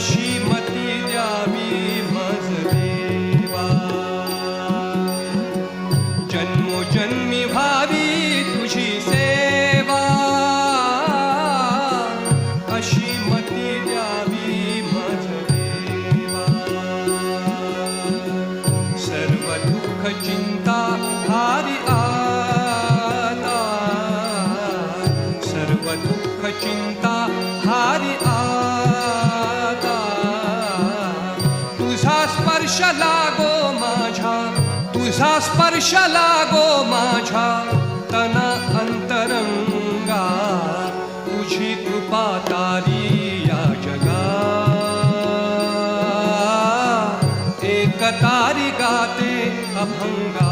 अशी मती द्यावी भजदेवा. जन्मोजन्मी भावी तुझी सेवा. अशी मती द्यावी भजदेवा. सर्व दुःख चिंता भारी आता. सर्व दुःख चिंता तुझा स्पर्श लागो माझा तुझा स्पर्श लागो माझा तना अंतरंगा, तुझी कृपा तारी या जगा. एक तारी गाते अभंगा